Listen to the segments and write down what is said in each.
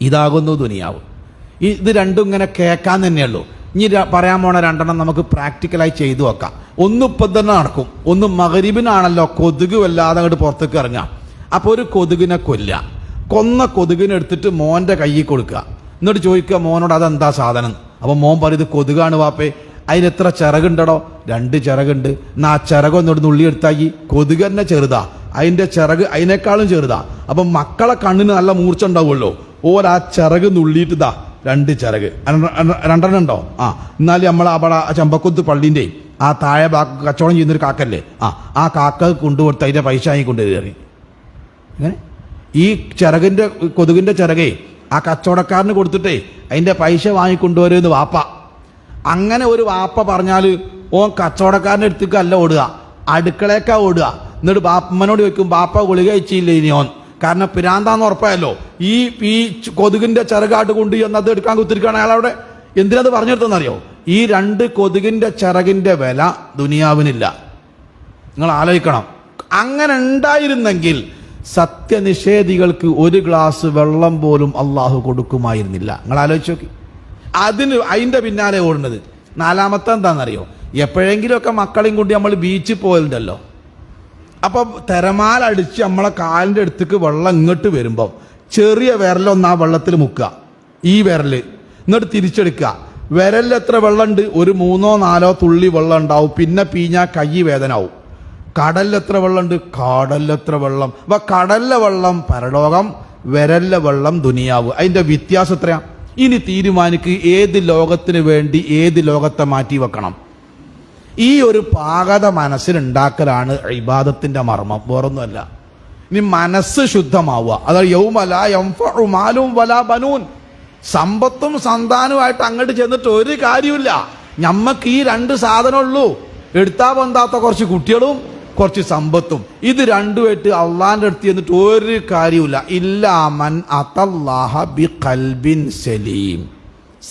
ഇതാകുന്നു ദുനിയാവ്. ഇത് രണ്ടും ഇങ്ങനെ കേൾക്കാൻ തന്നെയുള്ളൂ. ഇനി പറയാൻ പോണ രണ്ടെണ്ണം നമുക്ക് പ്രാക്ടിക്കലായി ചെയ്തു വെക്കാം. ഒന്ന് ഇപ്പം തന്നെ നടക്കും. ഒന്ന് മകരിബിനാണല്ലോ കൊതുക് വല്ലാതെ അങ്ങോട്ട് പുറത്തേക്ക് ഇറങ്ങാം അപ്പോൾ ഒരു കൊതുകിനെ കൊല്ല കൊന്ന കൊതുകിനെ എടുത്തിട്ട് മോന്റെ കയ്യിൽ കൊടുക്കുക. എന്നിട്ട് ചോദിക്കുക മോനോട് അതെന്താ സാധനം? അപ്പോൾ മോൻ പറയും ഇത് കൊതുകാണ് വാപ്പേ. അതിന് എത്ര ചിറകുണ്ടടോ? രണ്ട് ചിറകുണ്ട്. എന്നാ ആ ചിറകൊന്നോട് നുള്ളി എടുത്താക്കി. കൊതുക് തന്നെ ചെറുതാ. അതിന്റെ ചിറക് അതിനേക്കാളും ചെറുതാ. അപ്പം മക്കളെ കണ്ണിന് നല്ല മൂർച്ച ഉണ്ടാവുമല്ലോ. ഓർ ആ ചിറക് നുള്ളിയിട്ട് ഇതാ രണ്ട് ചിറക്. രണ്ട- രണ്ട- രണ്ടെണ്ണം ഉണ്ടോ? ആ എന്നാൽ നമ്മൾ അവിടെ ആ ചമ്പക്കുത്ത് പള്ളിന്റെ ആ താഴെ കച്ചവടം ചെയ്യുന്നൊരു കാക്കല്ലേ? ആ ആ കാക്ക കൊണ്ടുകൊടുത്ത് അതിന്റെ പൈസ ആയി കൊണ്ടുവരി അങ്ങനെ ഈ ചിറകിന്റെ കൊതുകിന്റെ ചിറകേ ആ കച്ചവടക്കാരന് കൊടുത്തിട്ടേ അതിന്റെ പൈസ വാങ്ങിക്കൊണ്ടുവരുമെന്ന് വാപ്പ. അങ്ങനെ ഒരു വാപ്പ പറഞ്ഞാൽ ഓൻ കച്ചവടക്കാരന്റെ അടുത്തേക്ക് അല്ല ഓടുക. അടുക്കളേക്കാ ഓടുക. എന്നിട്ട് ബാപ്പമ്മനോട് ചോദിക്കും ബാപ്പ ഗുളിക കഴിച്ചില്ല ഇനി ഓൻ? കാരണം പിരാന്താന്ന് ഉറപ്പായല്ലോ. ഈ ഈ കൊതുകിന്റെ ചിറകാട്ട് കൊണ്ട് എന്ന് അത് എടുക്കാൻ കുത്തിരിക്കുകയാണ് അയാൾ അവിടെ എന്തിനത് പറഞ്ഞെടുത്തെന്നറിയോ ഈ രണ്ട് കൊതുകിന്റെ ചിറകിന്റെ വില ദുനിയാവിനില്ല. നിങ്ങൾ ആലോചിക്കണം. അങ്ങനെ ഉണ്ടായിരുന്നെങ്കിൽ സത്യനിഷേധികൾക്ക് ഒരു ഗ്ലാസ് വെള്ളം പോലും അള്ളാഹു കൊടുക്കുമായിരുന്നില്ല. നിങ്ങൾ ആലോചിച്ച് നോക്കി. അതിന് അതിന്റെ പിന്നാലെ ഓടുന്നത്. നാലാമത്തെ എന്താണെന്നറിയോ? എപ്പോഴെങ്കിലുമൊക്കെ മക്കളെയും കൂട്ടി നമ്മൾ ബീച്ചിൽ പോയതുണ്ടല്ലോ അപ്പൊ തിരമാലടിച്ച് നമ്മളെ കാലിന്റെ അടുത്തേക്ക് വെള്ളം ഇങ്ങോട്ട് വരുമ്പോൾ ചെറിയ വിരലൊന്ന് ആ വെള്ളത്തിൽ മുക്കുക. ഈ വിരൽ. എന്നിട്ട് തിരിച്ചെടുക്കുക. വിരലിൽ എത്ര വെള്ളമുണ്ട്? ഒരു മൂന്നോ നാലോ തുള്ളി വെള്ളം ഉണ്ടാവും. പിന്നെ പീഞ്ഞാ കൈ വേദനാവും. കടലിൽ എത്ര വെള്ളമുണ്ട്? കടലിൽ എത്ര വെള്ളം. അപ്പൊ കടലിലെ വെള്ളം പരലോകം വിരലിലെ വെള്ളം ദുനിയാവ്. അതിന്റെ വ്യത്യാസം എത്രയാ? ഇനി തീരുമാനിക്ക് ഏത് ലോകത്തിന് വേണ്ടി ഏത് ലോകത്തെ മാറ്റി വെക്കണം? ഈ ഒരു പാകത മനസ്സിലുണ്ടാക്കലാണ് ഇബാദത്തിന്റെ മർമ്മം. വേറൊന്നുമല്ല. ഇനി മനസ്സ് ശുദ്ധമാവുക. അതായത് യൗമല യംഫുമാലും വല ബനൂൻ. സമ്പത്തും സന്താനവുമായിട്ട് അങ്ങോട്ട് ചെന്നിട്ട് ഒരു കാര്യമില്ല ഞമ്മക്ക് ഈ രണ്ട് സാധനമുള്ളൂ. എടുത്താ പൊന്താത്ത കുറച്ച് കുട്ടികളും കുറച്ച് സമ്പത്തും. ഇത് രണ്ടുമായിട്ട് അള്ളാന്റെ അടുത്ത് ചെന്നിട്ട് ഒരു കാര്യമില്ല ഇല്ലാമൻ അതല്ലാഹ ബി കൽബിൻ സലീം.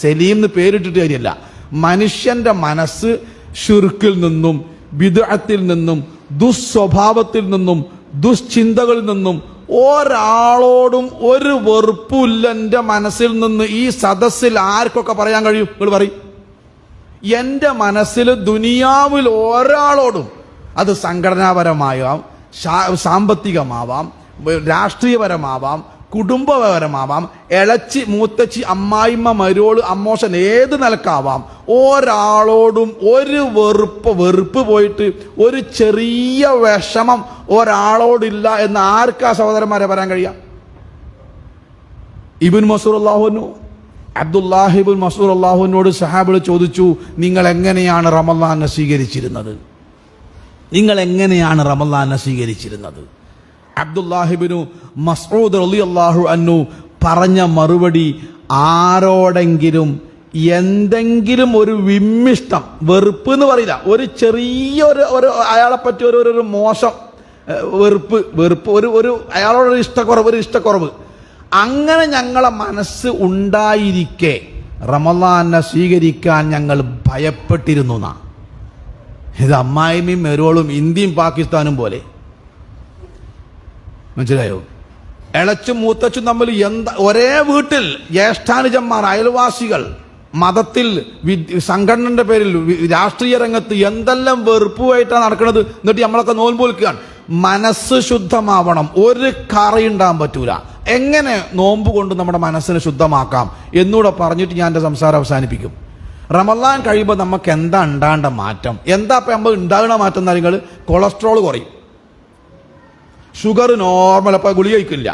സലീം എന്ന് പേരിട്ടിട്ട് കാര്യമല്ല. മനുഷ്യന്റെ മനസ്സ് ഷിർക്കിൽ നിന്നും വിദഗ്ധത്തിൽ നിന്നും ദുസ്വഭാവത്തിൽ നിന്നും ദുശ്ചിന്തകളിൽ നിന്നും ഒരാളോടും ഒരു വെറുപ്പില്ല എന്റെ മനസ്സിൽ നിന്ന്. ഈ സദസ്സിൽ ആർക്കൊക്കെ പറയാൻ കഴിയും? നിങ്ങൾ പറയും. എന്റെ മനസ്സിൽ ദുനിയാവിൽ ഒരാളോടും അത് സംഘടനാപരമാവാം സാമ്പത്തികമാവാം രാഷ്ട്രീയപരമാവാം കുടുംബപരമാവാം ഇളച്ചി മൂത്തച്ചി അമ്മായിമ്മ മരോൾ അമ്മോശൻ ഏത് നിലക്കാവാം. ഒരാളോടും ഒരു വെറുപ്പ് വെറുപ്പ് പോയിട്ട് ഒരു ചെറിയ വിഷമം ഒരാളോടില്ല എന്ന് ആർക്കാ സഹോദരന്മാരെ പറയാൻ കഴിയാം? ഇബിൻ മസൂർ അള്ളാഹുനു അബ്ദുല്ലാഹിബുൻ മസൂർ അള്ളാഹുവിനോട് സഹാബിൾ ചോദിച്ചു നിങ്ങൾ എങ്ങനെയാണ് റമല്ലാനെ സ്വീകരിച്ചിരുന്നത് നിങ്ങൾ എങ്ങനെയാണ് റമല്ലാനെ സ്വീകരിച്ചിരുന്നത് അബ്ദുല്ലാഹിബിനു മസൂദ് അലി അള്ളാഹു അന്നു പറഞ്ഞ മറുപടി ആരോടെങ്കിലും എന്തെങ്കിലും ഒരു വിമ്മിഷ്ടം വെറുപ്പ് എന്ന് പറയില്ല. ഒരു ചെറിയ ഒരു അയാളെ പറ്റി ഒരു ഒരു- മോശം വെറുപ്പ് വെറുപ്പ് ഒരു ഒരു അയാളോടൊരു ഇഷ്ടക്കുറവ് ഒരു ഇഷ്ടക്കുറവ്. അങ്ങനെ ഞങ്ങളെ മനസ്സ് ഉണ്ടായിരിക്കെ റമലാനെ സ്വീകരിക്കാൻ ഞങ്ങൾ ഭയപ്പെട്ടിരുന്നു എന്നാ. ഇത് അമ്മായിമയും മെരോളും ഇന്ത്യയും പാകിസ്ഥാനും പോലെ. മനസ്സിലായോ? ഇളച്ചും മൂത്തച്ചും തമ്മിൽ എന്താ ഒരേ വീട്ടിൽ ജ്യേഷ്ഠാനുജന്മാർ അയൽവാസികൾ മതത്തിൽ സംഘടനയുടെ പേരിൽ രാഷ്ട്രീയ രംഗത്ത് എന്തെല്ലാം വെറുപ്പുമായിട്ടാണ് നടക്കുന്നത് എന്നിട്ട് നമ്മളൊക്കെ നോൽമ്പ് വിൽക്കുകയാണ് മനസ്സ് ശുദ്ധമാവണം ഒരു കറയുണ്ടാകാൻ പറ്റൂല. എങ്ങനെ നോമ്പ് കൊണ്ട് നമ്മുടെ മനസ്സിനെ ശുദ്ധമാക്കാം? എന്നൂടെ പറഞ്ഞിട്ട് ഞാൻ എന്റെ സംസാരം അവസാനിപ്പിക്കും. റമല്ലാൻ കഴിയുമ്പോൾ നമുക്ക് എന്താ ഉണ്ടാകേണ്ട മാറ്റം? എന്താ ഇപ്പം നമ്മൾ ഉണ്ടാകുന്ന മാറ്റം എന്ന് കൊളസ്ട്രോൾ കുറയും. ഷുഗർ നോർമൽ അപ്പോൾ ഗുളി കഴിക്കില്ല.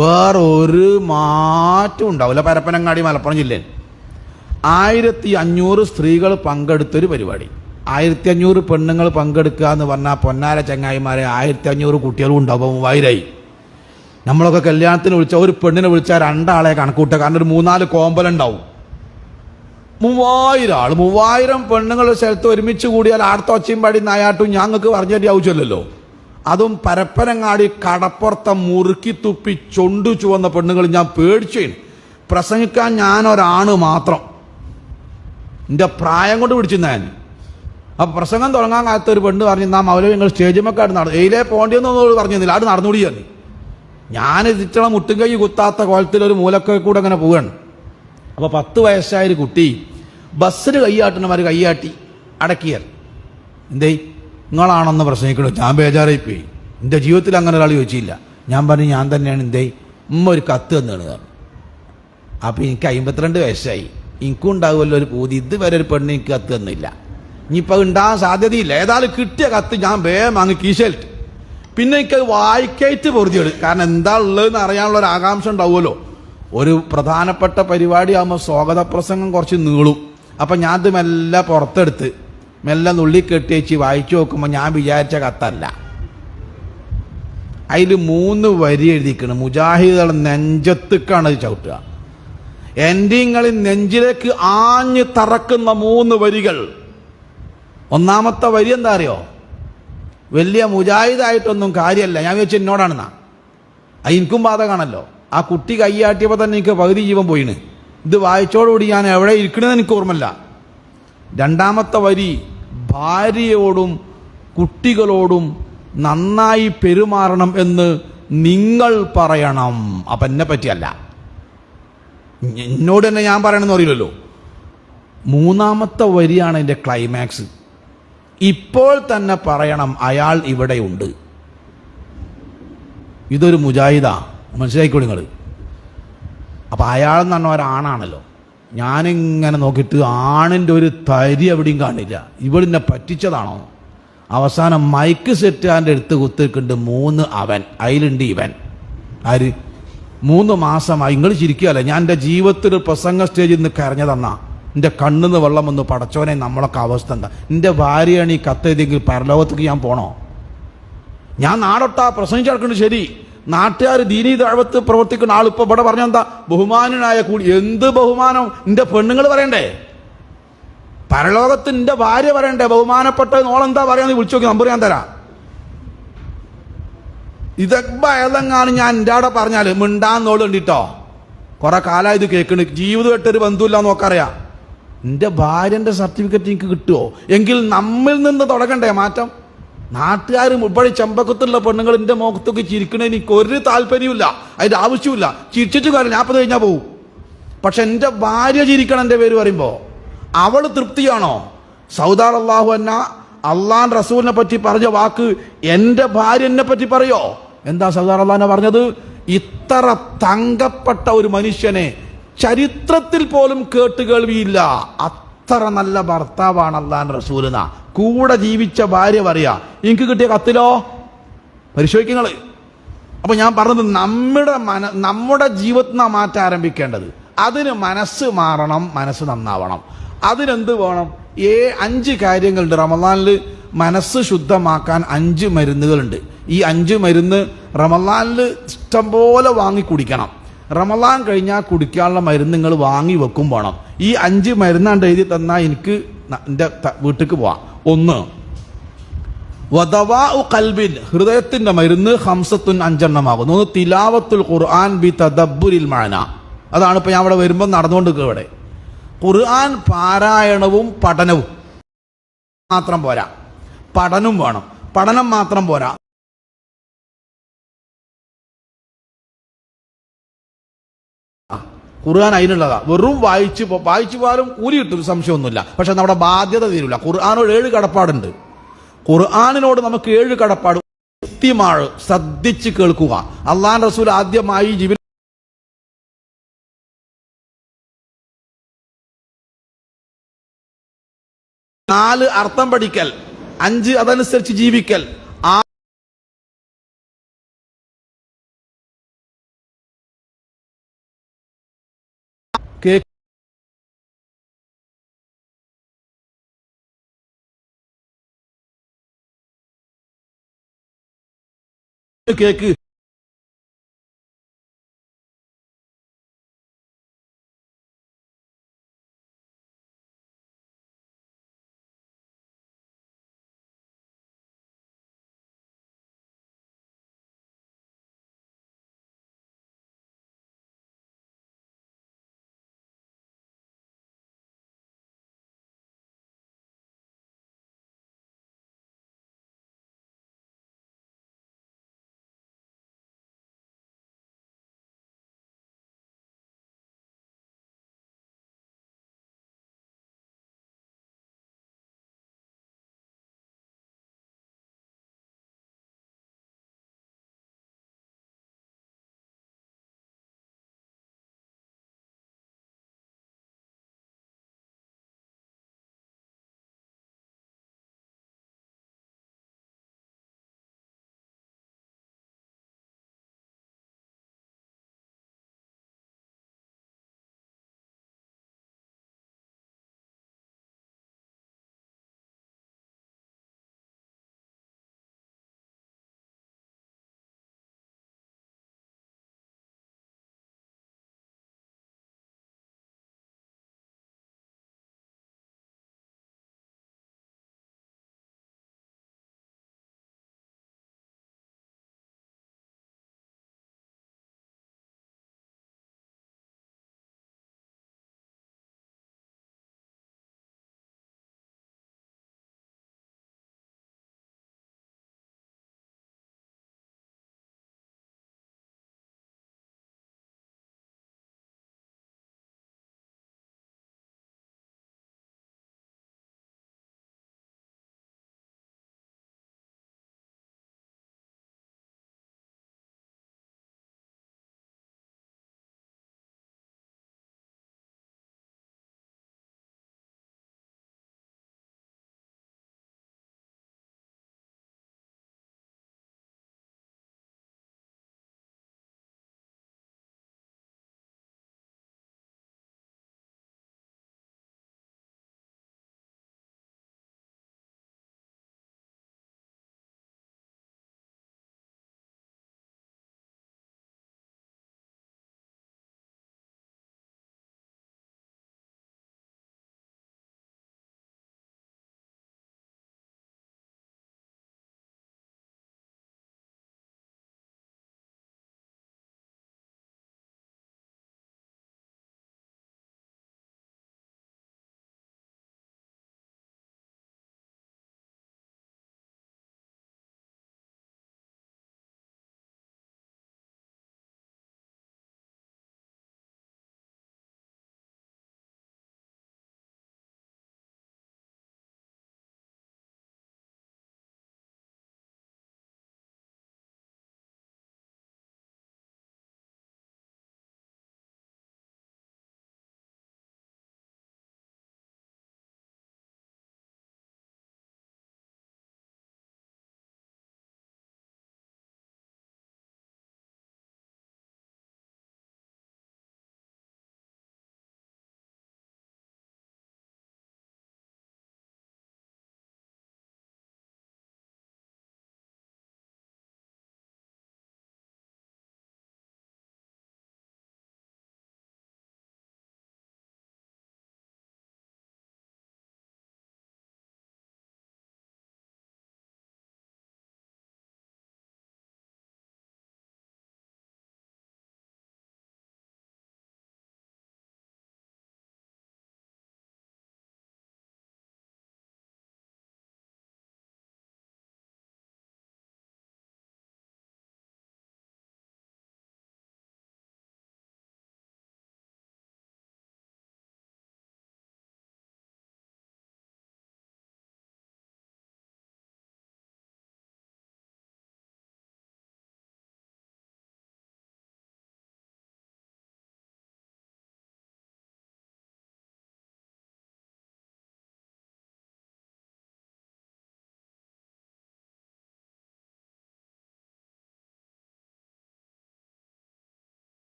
വേറെ ഒരു മാറ്റം ഉണ്ടാവില്ല. പരപ്പനങ്ങാടി മലപ്പുറം ജില്ലയിൽ ആയിരത്തി അഞ്ഞൂറ് സ്ത്രീകൾ പങ്കെടുത്തൊരു പരിപാടി. ആയിരത്തി അഞ്ഞൂറ് പെണ്ണുങ്ങൾ പങ്കെടുക്കുക എന്ന് പറഞ്ഞാൽ പൊന്നാര ചങ്ങായിമാരെ ആയിരത്തി അഞ്ഞൂറ് കുട്ടികളും ഉണ്ടാവും മൂവായിരമായി നമ്മളൊക്കെ കല്യാണത്തിന് വിളിച്ച ഒരു പെണ്ണിനെ വിളിച്ചാൽ രണ്ടാളെ കണക്കൂട്ടുക. കാരണം ഒരു മൂന്നാൽ കോമ്പലുണ്ടാവും മൂവായിരം ആൾ മൂവായിരം പെണ്ണുങ്ങൾ സ്ഥലത്ത് ഒരുമിച്ച് കൂടിയാൽ ഒച്ചയും പാടി നായാട്ടും ഞങ്ങൾക്ക് പറഞ്ഞു തരാവുമല്ലോ അതും പരപ്പനങ്ങാടി കടപ്പുറത്തെ മുറുക്കി തുപ്പി ചൊണ്ടു ചുവന്ന പെണ്ണുങ്ങൾ ഞാൻ പേടിച്ചു പ്രസംഗിക്കാൻ ഞാൻ ഒരാണ് മാത്രം. എന്റെ പ്രായം കൊണ്ട് പിടിച്ചു ഞാൻ. അപ്പൊ പ്രസംഗം തുടങ്ങാൻ കാലത്ത് ഒരു പെണ്ണ് പറഞ്ഞു നാം അവരെ നിങ്ങൾ സ്റ്റേജ് മക്കാട് നടന്നു. എയിലേ പോണ്ടിയെന്നൊന്നും പറഞ്ഞിരുന്നില്ല. അത് നടന്നുകൂടി പറഞ്ഞു ഞാൻ ഇതിറ്റള മുട്ടും കൈ കുത്താത്ത കോലത്തിൽ ഒരു മൂലക്കെ കൂടെ അങ്ങനെ പോവുകയാണ്. അപ്പൊ പത്ത് വയസ്സായ ഒരു കുട്ടി ബസ്സിന് കൈയാട്ടണമാർ കൈയാട്ടി അടക്കിയാൽ. എന്തേ നിങ്ങളാണെന്ന് പ്രസംഗിക്കണോ. ഞാൻ ബേജാറായി പോയി എന്റെ ജീവിതത്തിൽ അങ്ങനെ ഒരാൾ ചോദിച്ചില്ല. ഞാൻ പറഞ്ഞു ഞാൻ തന്നെയാണ് എന്തേ? ഉമ്മ ഒരു കത്ത് തന്നാണ് പറഞ്ഞു. അപ്പോൾ എനിക്ക് അമ്പത്തിരണ്ട് വയസ്സായി. എനിക്കും ഉണ്ടാകുമല്ലോ ഒരു പൂതി. ഇതുവരെ ഒരു പെണ്ണ് എനിക്ക് കത്ത് തന്നില്ല. ഇനിയിപ്പോൾ ഉണ്ടാകാൻ സാധ്യതയില്ല. ഏതായാലും കിട്ടിയ കത്ത് ഞാൻ വേഗം അങ്ങ് കീശലിട്ട് പിന്നെ എനിക്കത് വായിക്കായിട്ട് പൊറുതിയോട് കാരണം എന്താ ഉള്ളതെന്ന് അറിയാനുള്ള ഒരു ആകാംക്ഷ ഉണ്ടാവുമല്ലോ. ഒരു പ്രധാനപ്പെട്ട പരിപാടി ആകുമ്പോൾ സ്വാഗത പ്രസംഗം കുറച്ച് നീളും. അപ്പം ഞാൻ ഇത് മെല്ലെ പുറത്തെടുത്ത് മെല്ലെ നുള്ളി കെട്ടി വെച്ച് വായിച്ചു നോക്കുമ്പോൾ ഞാൻ വിചാരിച്ച കത്തല്ല. അതിൽ മൂന്ന് വരി എഴുതിക്കണം. മുജാഹിദുകൾ നെഞ്ചത്തുക്കാണ് അത് ചവിട്ടുക. എൻഡിങ്ങളിൽ നെഞ്ചിലേക്ക് ആഞ്ഞു തറക്കുന്ന മൂന്ന് വരികൾ? ഒന്നാമത്തെ വരി എന്താ അറിയോ? വലിയ മുജാഹിദായിട്ടൊന്നും കാര്യമല്ല ഞാൻ വെച്ച് എന്നോടാണെന്നാ. എനിക്കും ബാധകമാണല്ലോ. ആ കുട്ടി കൈയാട്ടിയപ്പോൾ തന്നെ എനിക്ക് പകുതി ജീവൻ പോയിന്. ഇത് വായിച്ചോടുകൂടി ഞാൻ എവിടെ ഇരിക്കണമെന്ന് എനിക്ക് ഓർമ്മല്ല രണ്ടാമത്തെ വരി ഭാര്യയോടും കുട്ടികളോടും നന്നായി പെരുമാറണം എന്ന് നിങ്ങൾ പറയണം. അപ്പം എന്നെ പറ്റിയല്ല. എന്നോട് തന്നെ ഞാൻ പറയണമെന്ന് അറിയില്ലല്ലോ. മൂന്നാമത്തെ വരിയാണ് എന്റെ ക്ലൈമാക്സ് ഇപ്പോൾ തന്നെ പറയണം അയാൾ ഇവിടെയുണ്ട് ഇതൊരു മുജാഹിദാ. മനസ്സിലായിക്കോ നിങ്ങൾ അപ്പം അയാൾ എന്ന് പറഞ്ഞ ഒരാണാണല്ലോ. ഞാനിങ്ങനെ നോക്കിയിട്ട് ആണിന്റെ ഒരു തരി എവിടെയും കാണില്ല. ഇവളിന്നെ പറ്റിച്ചതാണോ? അവസാനം മൈക്ക് സെറ്റ് സെറ്റാന്റെ അടുത്ത് കുത്തിക്കുണ്ട് മൂന്ന് അവൻ. അതിലുണ്ട് ഇവൻ. ആര്? മൂന്ന് മാസമായി. നിങ്ങൾ ചിരിക്കുകയല്ലേ? ഞാൻ എന്റെ ജീവിതത്തിൽ പ്രസംഗ സ്റ്റേജിൽ നിന്ന് കരഞ്ഞതന്നാ. എന്റെ കണ്ണിന്ന് വെള്ളം വന്ന്. പടച്ചോനെ നമ്മളൊക്കെ അവസ്ഥ എന്താ? എന്റെ ഭാര്യയാണ് ഈ കത്തെഴുതിയെങ്കിൽ പരലോകത്തേക്ക് ഞാൻ പോണോ? ഞാൻ നാടൊട്ടാ പ്രസംഗിച്ചു കിടക്കുന്നുണ്ട് ശരി. നാട്ടുകാർ ദീനീ താഴ്വത്ത് പ്രവർത്തിക്കുന്ന ആളിപ്പോ ഇവിടെ പറഞ്ഞ എന്താ? ബഹുമാനനായ കൂടി. എന്ത് ബഹുമാനം? നിന്റെ പെണ്ണുങ്ങൾ പറയണ്ടേ? പരലോകത്ത് നിന്റെ ഭാര്യ പറയണ്ടേ? ബഹുമാനപ്പെട്ട നോളെന്താ പറയാന്ന് വിളിച്ചു നോക്കി നമ്പർ ഞാൻ തരാം. ഇതൊക്കെ ഏതെങ്ങാണ് ഞാൻ എന്റെ അവിടെ പറഞ്ഞാൽ മിണ്ടാന്നോൾ കണ്ടിട്ടോ? കുറെ കാലമായി ഇത് കേൾക്കണ് ജീവിതമായിട്ടൊരു ബന്ധമില്ല നോക്കറിയാം. എന്റെ ഭാര്യന്റെ സർട്ടിഫിക്കറ്റ് എനിക്ക് കിട്ടുമോ എങ്കിൽ നമ്മിൽ നിന്ന് തുടങ്ങണ്ടേ മാറ്റം? നാട്ടുകാർ ഉൾപ്പെടെ ചെമ്പക്കത്തുള്ള പെണ്ണുങ്ങൾ എന്റെ മുഖത്തൊക്കെ ചിരിക്കണതിന് എനിക്ക് ഒരു താല്പര്യമില്ല അതിന്റെ ആവശ്യമില്ല ചിരിച്ചിട്ട് കാര്യം അപ്പം കഴിഞ്ഞാൽ പോവും. പക്ഷെ എന്റെ ഭാര്യ ചിരിക്കണം എന്റെ പേര് പറയുമ്പോൾ അവൾ തൃപ്തിയാണോ? സൗദാർ അള്ളാഹു എന്ന അള്ളാൻ റസൂലിനെ പറ്റി പറഞ്ഞ വാക്ക് എന്റെ ഭാര്യ എന്നെ പറ്റി പറയോ? എന്താ സൗദാർ അള്ളഹാനെ പറഞ്ഞത്? ഇത്ര തങ്കപ്പെട്ട ഒരു മനുഷ്യനെ ചരിത്രത്തിൽ പോലും കേട്ടുകേൾവിയില്ല അത്ര നല്ല ഭർത്താവാണ് അള്ളാൻ റസൂലിന. കൂടെ ജീവിച്ച ഭാര്യ പറയാ എനിക്ക് കിട്ടിയ കത്തിലോ? പരിശോധിക്കുന്നത് അപ്പൊ ഞാൻ പറഞ്ഞത് നമ്മുടെ മന നമ്മുടെ ജീവിതത്തിൽ നിന്നാണ് മാറ്റം ആരംഭിക്കേണ്ടത്. അതിന് മനസ്സ് മാറണം മനസ്സ് നന്നാവണം. അതിനെന്ത് വേണം? ഏ അഞ്ച് കാര്യങ്ങളുണ്ട് റമദാനിൽ മനസ്സ് ശുദ്ധമാക്കാൻ അഞ്ച് മരുന്നുകളുണ്ട്. ഈ അഞ്ച് മരുന്ന് റമദാനിൽ ഇഷ്ടംപോലെ വാങ്ങി കുടിക്കണം. റമദാൻ കഴിഞ്ഞാൽ കുടിക്കാനുള്ള മരുന്ന് നിങ്ങൾ വാങ്ങി വെക്കും വേണം. ഈ അഞ്ച് മരുന്നാണ്ട് എഴുതി തന്നാൽ എനിക്ക് എന്റെ വീട്ടിലേക്ക് പോവാം. ഒന്ന്. വദവാ കൽബിൻ ഹൃദയത്തിന്റെ മരുന്ന് ഹംസത്തുൻ അഞ്ചെണ്ണമാകുന്നു. ഒന്ന് തിലാവത്തുൽ ഖുർആൻ ബി തദബുരിൽ മാന. അതാണ് ഇപ്പൊ ഞാൻ അവിടെ വരുമ്പോൾ നടന്നുകൊണ്ട് ഇവിടെ. ഖുർആൻ പാരായണവും പഠനവും. മാത്രം പോരാ. പഠനവും വേണം. പഠനം മാത്രം പോരാ. ഖുർആൻ അതിനുള്ളതാ. വെറും വായിച്ച് വായിച്ചു പോലും കൂലി കിട്ടും സംശയമൊന്നുമില്ല. പക്ഷെ നമ്മുടെ ബാധ്യത തീരില്ല ഖുർആാനോട് ഏഴ് കടപ്പാടുണ്ട്. ഖുർആാനിനോട് നമുക്ക് ഏഴ് കടപ്പാട് കൃത്യമാണ് ശ്രദ്ധിച്ച് കേൾക്കുക. അള്ളാൻ റസൂൽ ആദ്യമായി ജീവി നാല് അർത്ഥം പഠിക്കൽ. അഞ്ച് അതനുസരിച്ച് ജീവിക്കൽ. കേക്ക്